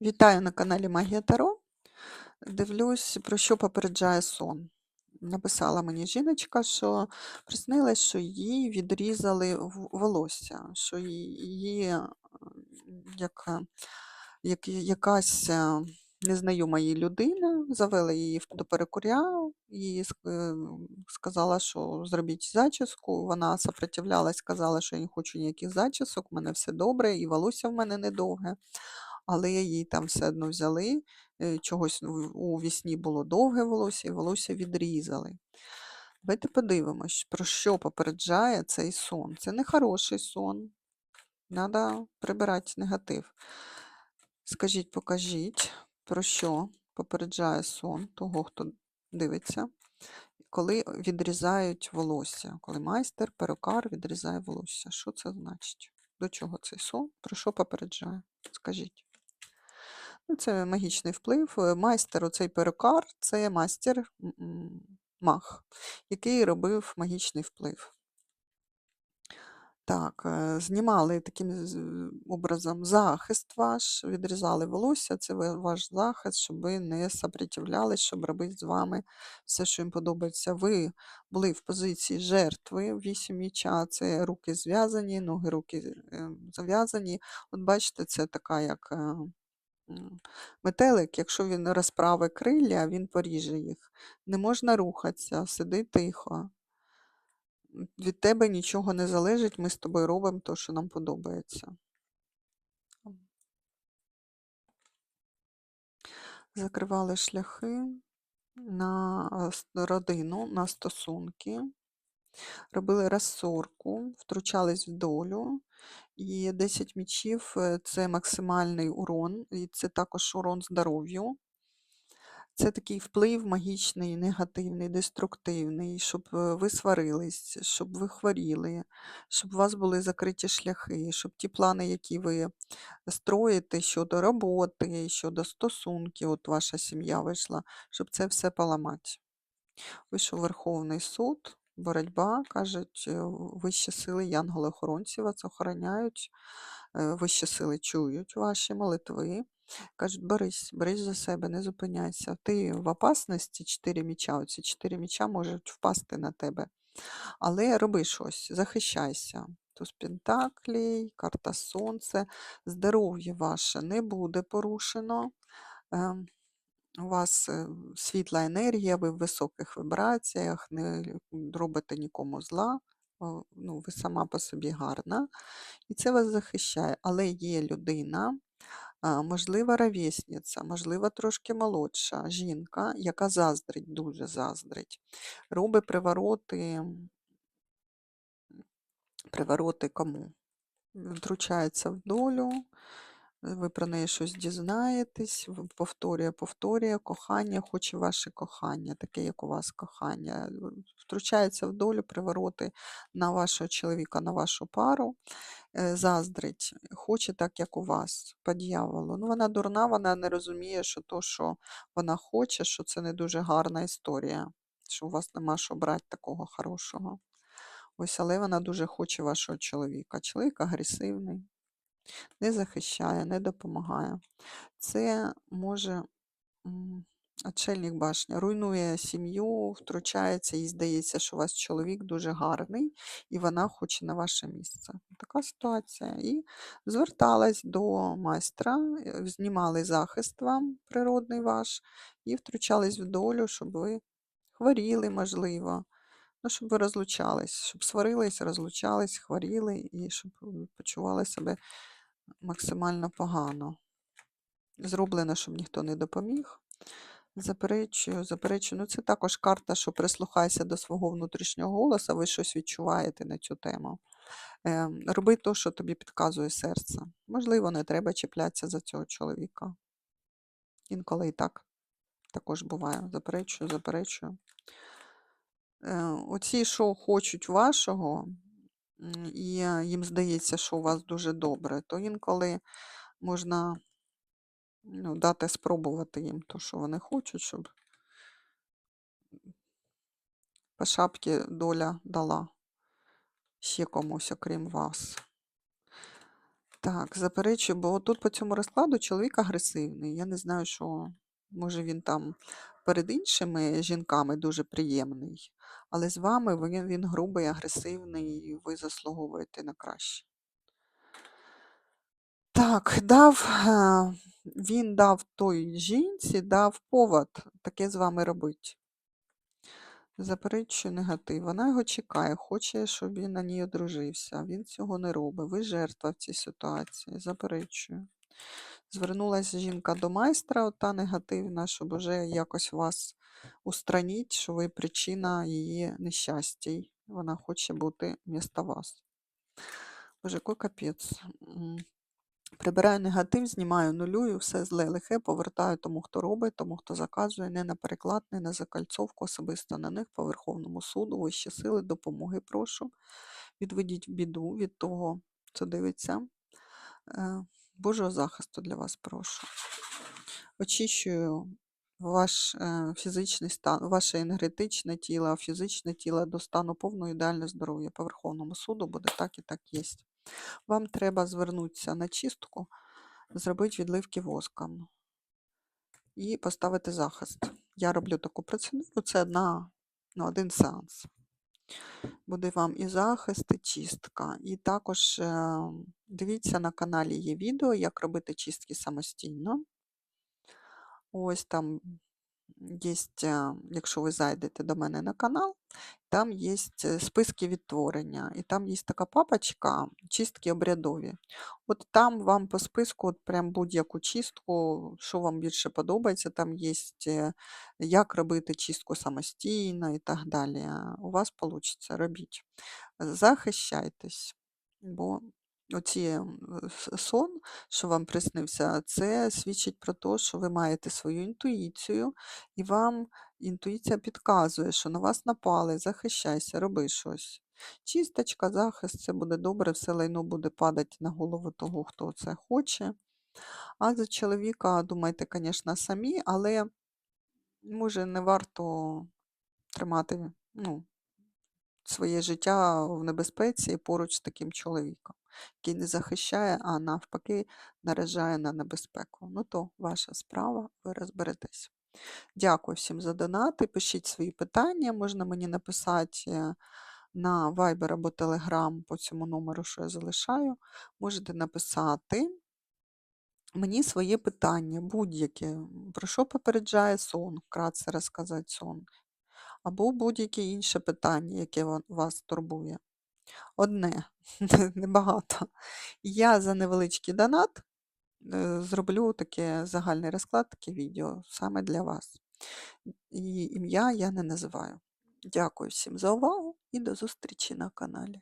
Вітаю на каналі Магія Таро. Дивлюсь, про що попереджає сон. Написала мені жіночка, що приснилось, що їй відрізали волосся, що її е, як, е, як, якась е, незнайома їй людина завела її до перекуря, е, сказала, що зробіть зачіску. Вона сопротивлялась, сказала, що я не хочу ніяких зачісок, у мене все добре, і волосся в мене недовге але її там все одно взяли, е, чогось у вісні було довге волосся, і волосся відрізали. Давайте подивимось, про що попереджає цей сон. Це не хороший сон. Треба прибирати негатив. Скажіть, покажіть, про що попереджає сон того, хто дивиться, коли відрізають волосся, коли майстер, перукар відрізає волосся. Що це значить? До чого цей сон? Про що попереджає? Скажіть. Ну, Це магічний вплив. Е, Майстер, оцей перукар, це майстер м, м, маг, який робив магічний вплив. Так, е, знімали таким образом захист ваш, відрізали волосся, це ваш захист, щоб ви не сопротивлялись, щоб робити з вами все, що їм подобається. Ви були в позиції жертви, вісім міча, це руки зв'язані, ноги, руки е, зав'язані. От бачите, це така як. Метелик, якщо він розправить крилля, він поріже їх. Не можна рухатися, сиди тихо. Від тебе нічого не залежить, ми з тобою робимо те, що нам подобається. Закривали шляхи на родину, на стосунки, робили розсорку, втручались в долю. І 10 мічів е, це максимальний урон, і це також урон здоров'ю. Це такий вплив магічний, негативний, деструктивний, щоб е, ви сварились, щоб ви хворіли, щоб у вас були закриті шляхи, щоб ті плани, які ви строїте щодо роботи, щодо стосунків, от ваша сім'я вийшла, щоб це все поламати. Вийшов Верховний суд, боротьба, кажуть, е, вищі сили, янголи-охоронці вас охороняють, е, вищі сили чують ваші молитви. Кажуть, борись, борись за себе, не зупиняйся. Ти в опасності, чотири міча, оці чотири міча можуть впасти на тебе. Але роби щось, захищайся. Туз Пентаклей, карта Сонце, здоров'я ваше не буде порушено. У вас е, світла енергія, ви в високих вібраціях, не робите нікому зла. Ну, ви сама по собі гарна, і це вас захищає. Але є людина, можливо, ровесниця, можливо, трошки молодша жінка, яка заздрить, дуже заздрить, робить привороти, привороти кому? Втручається в долю, ви про неї щось дізнаєтесь, повторює, повторює кохання, хоче ваше кохання, таке, як у вас кохання. Втручається в долю, привороти на вашого чоловіка, на вашу пару, е, заздрить, хоче так, як у вас, по дьяволу. Ну, вона дурна, вона не розуміє, що то, що вона хоче, що це не дуже гарна історія, що у вас нема що брати такого хорошого. Ось, але вона дуже хоче вашого чоловіка. Чоловік агресивний не захищає, не допомагає. Це може очельник башня, руйнує сім'ю, втручається, їй здається, що у вас чоловік дуже гарний, і вона хоче на ваше місце. Така ситуація. І зверталась до майстра, е, знімали захист вам, природний ваш, і втручались в долю, щоб ви хворіли, можливо. Ну, щоб ви розлучались, щоб сварились, розлучались, хворіли і щоб почували себе максимально погано. Зроблено, щоб ніхто не допоміг. Заперечую, заперечую. Ну, це також карта, що прислухайся до свого внутрішнього голосу, ви щось відчуваєте на цю тему. Ем, роби те, що тобі підказує серце. Можливо, не треба чіплятися за цього чоловіка. Інколи і так також буває. Заперечую, заперечую. Е, Оці, що хочуть вашого, і е, їм здається, що у вас дуже добре, то інколи можна ну, дати спробувати їм то, що вони хочуть, щоб по шапці доля дала ще комусь, окрім вас. Так, заперечую, бо тут по цьому розкладу чоловік агресивний. Я не знаю, що може він там перед іншими жінками дуже приємний, але з вами він, він грубий, агресивний, і ви заслуговуєте на краще. Так, дав, е, він дав той жінці, дав повод таке з вами робити. Заперечую негатив. Вона його чекає, хоче, щоб він на ній одружився. Він цього не робить. Ви жертва в цій ситуації. Заперечую. Звернулася жінка до майстра, ота негативна, щоб уже якось вас устраніть, що ви причина її нещастя. Вона хоче бути вмісто вас. Боже, який капець. Прибираю негатив, знімаю, нулюю, все зле лихе, повертаю тому, хто робить, тому, хто заказує, не на переклад, не на закальцовку, особисто на них по Верховному суду, вищі сили, допомоги прошу. Відведіть біду від того, хто дивиться. Божого захисту для вас прошу. Очищую ваш е, фізичний стан, ваше енергетичне тіло, фізичне тіло до стану повного ідеального здоров'я. По Верховному суду буде так і так є. Вам треба звернутися на чистку, зробити відливки воском і поставити захист. Я роблю таку процедуру, це одна, ну, один сеанс. Буде вам і захист, і чистка. І також е, дивіться на каналі є відео, як робити чистки самостійно. Ось там є, якщо ви зайдете до мене на канал, там є списки відтворення. І там є така папочка чистки обрядові. От там вам по списку от прям будь-яку чистку, що вам більше подобається, там є як робити чистку самостійно і так далі. У вас вийде, робіть. Захищайтесь, бо оці сон, що вам приснився, це свідчить про те, що ви маєте свою інтуїцію, і вам інтуїція підказує, що на вас напали, захищайся, роби щось. Чисточка, захист, це буде добре, все лайно буде падати на голову того, хто це хоче. А за чоловіка думайте, звісно, самі, але може не варто тримати ну, своє життя в небезпеці поруч з таким чоловіком, який не захищає, а навпаки наражає на небезпеку. Ну то ваша справа, ви розберетесь. Дякую всім за донати. Пишіть свої питання, можна мені написати е, на Viber або Telegram по цьому номеру, що я залишаю. Можете написати мені своє питання, будь-яке, про що попереджає сон, вкратце розказати сон, або будь-яке інше питання, яке вас турбує. Одне, небагато. Я за невеличкий донат е, зроблю таке загальний розклад, таке відео саме для вас. І ім'я я не називаю. Дякую всім за увагу і до зустрічі на каналі.